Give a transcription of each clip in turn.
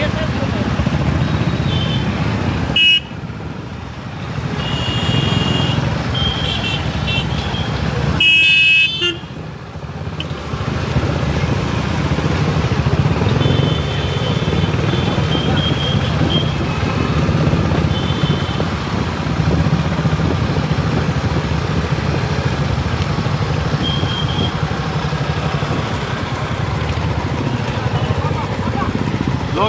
Yes, sir.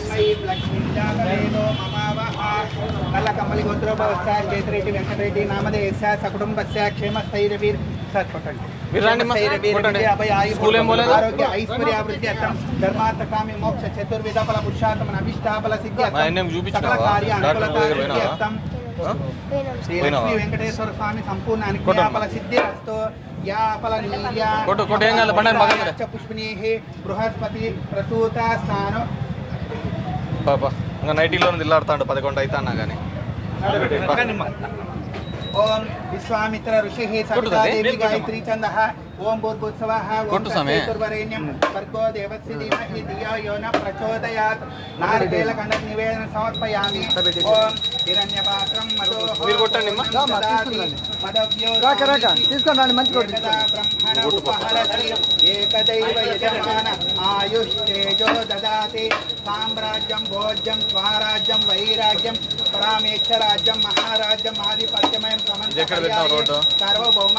ఆయన ఆరోగ్యం? బాగుందా బాగా యాక్టివ్గా ఉన్నావా? కమ్మలి గోత్రోభవస్య చేతిరెడ్డి వెంకటరెడ్డి నామధేయస్య సకుటుంబస్య క్షేమస్థైర్యవీర్ సార్ కొట్టండి? ఆరోగ్య ఐశ్వర్యాభివృద్ధి అర్థం ధర్మార్థ కామి మోక్ష చతుర్విధ ఫల పురుషార్థం అభిష్టాఫల సిద్ధి? సకల కార్య అనుకూలత? అర్థం? శ్రీ? లక్ష్మీ వెంకటేశ్వర స్వామి సంపూర్ణ సిద్ధి అస్తు. పుష్పిణీః బృహస్పతి ప్రసూత స్థానం పాప. ఇంకా నైటీలో దిల్లాడుతాడు పదకొండు అవుతా అన్నా కానీ ఓం విశ్వామిత్ర ఋషి. గాయత్రీ ఛంద ఓం భూర్భుత్సవ ఓం. తత్సవితుర్వరేణ్యం భర్గో దేవస్య ధీమహి ధియో యో న ప్రచోదయాత్ నారికేల ఖండ నివేదన సమర్పయామి ఓం హిరణ్యపాత్రం మదో మీరు కొట్టండి. మదవ్యో రాక, రాక. తీసుకొని రండి, మంచి కొట్టు. బ్రహ్మణ ఉపహరతి ఏకదైవ యజమాన ఆయుష్ తేజో దదాతి సామ్రాజ్యం భోజ్యం స్వరాజ్యం వైరాగ్యం పరామేక్షరాజ్యం మహారాజ్యం ఆధిపత్యమయం రోడ్డు? సార్వభౌమ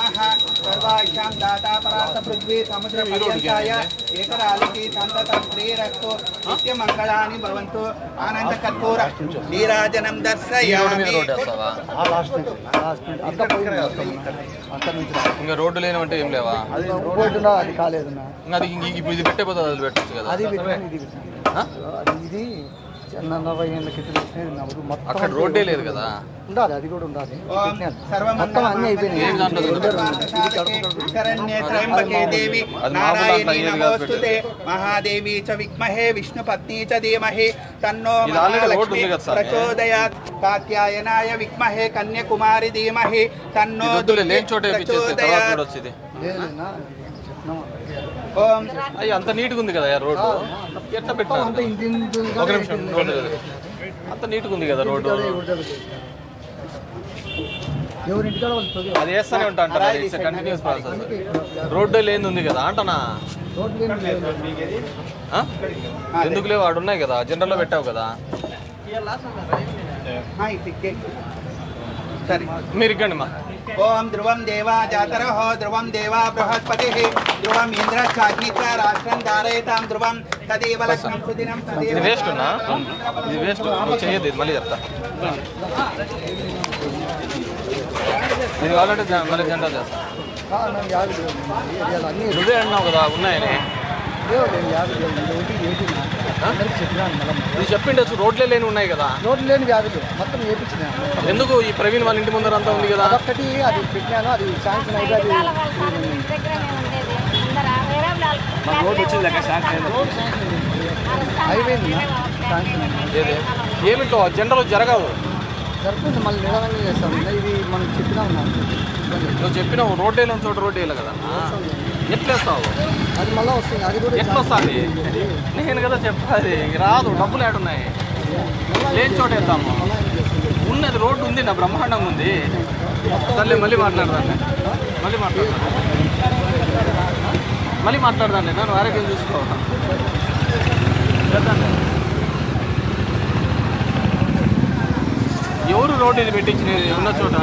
మంగళాని భవంతు ఆనంద కర్పూర దర్శయామి. ఇంకా రోడ్డు లేనివంటే ఏం లేవా? అది ఇప్పుడు ఇది పెట్టేపోతుంది అది పెట్టచ్చు కదా. అది పెట్టాను ఇది నలభై ఏళ్ళ క్రితం పెట్టినది మొత్తం అక్కడ రోడ్డే లేదు కదా? ఉండాలి అది కూడా ఉండాలి. మొత్తం అన్నీ అయిపోయినాయి. దేవి నారాయణీ నమోస్తుతే మహాదేవి చ విద్మహే విష్ణు పత్ని చ ధీమహి తన్నో మహాలక్ష్మి? ప్రచోదయాత్ కాత్యాయనాయ విద్మహే కన్యకుమారి ధీమహి తన్నో ప్రచోదయాత్. ఓం. అయ్యి అంత నీట్గా ఉంది కదా రోడ్డు? ఎట్లా ఒక నిమిషం లేదు. అంత నీట్గా ఉంది కదా రోడ్డు. అది వేస్తానే ఉంటా అంటారు ఇట్స్ కంటిన్యూస్ ప్రాసెస్ రోడ్డు లేని ఉంది కదా అంటనా? ఎందుకు లేవు ఆడు ఉన్నాయి కదా జనరల్లో పెట్టావు కదా. సరే. మీరు ఇక్కండి మా. ఓం ధ్రువం దేవా జాతరహో ధ్రువం దేవా బృహస్పతి. ధ్రువం ఇంద్ర చాగ్నిచ రాష్ట్రం ధారయతాం ధ్రువం. తదేవ లగ్నం సుదినం ఇది వేస్ట్ ఉన్నా? ఇది వేస్ట్ నువ్వు చేయొద్దు ఇది మళ్ళీ చెప్తా. ఇది కావాలంటే జ- మళ్ళీ జెండా చేస్తా. అన్నీ అన్నావు కదా ఉన్నాయని. నువ్వు చెప్పిండొచ్చు రోడ్లే లేని ఉన్నాయి కదా. రోడ్లు లేని లేవు మొత్తం వేపించిన ఎందుకు ఈ ప్రవీణ్ వాళ్ళ ఇంటి ముందర అంతా ఉంది కదా? అదొక్కటి అది పెట్టినాను. అది శాంక్షన్ అయితే అది రోడ్ వచ్చింది. అయిపోయింది. ఏమిటో జనరల్ జరగవు. జరుగుతుంది. మళ్ళీ నిదానంగా చేస్తాం. ఇది మనం చెప్పినాం లేదు. నువ్వు చెప్పినావు. రోడ్డే లేని చోట రోడ్డు వేయాలి కదా. ఎట్లేస్తావు? అది మళ్ళీ వస్తుంది అది కూడా నేను కదా చెప్పాలి రాదు డబ్బులు ఏడున్నాయి లేని చోట వేద్దాము. ఉన్నది రోడ్డు ఉంది నా బ్రహ్మాండంగా ఉంది. సర్లే మళ్ళీ మాట్లాడదాన్ని మళ్ళీ మాట్లాడదాన్ని మళ్ళీ మాట్లాడదాన్ని నన్ను ఆరోగ్యం చూసుకో. చేద్దాంలే. ఎవరు రోడ్డు ఇది పెట్టించినది? ఉన్న చోట?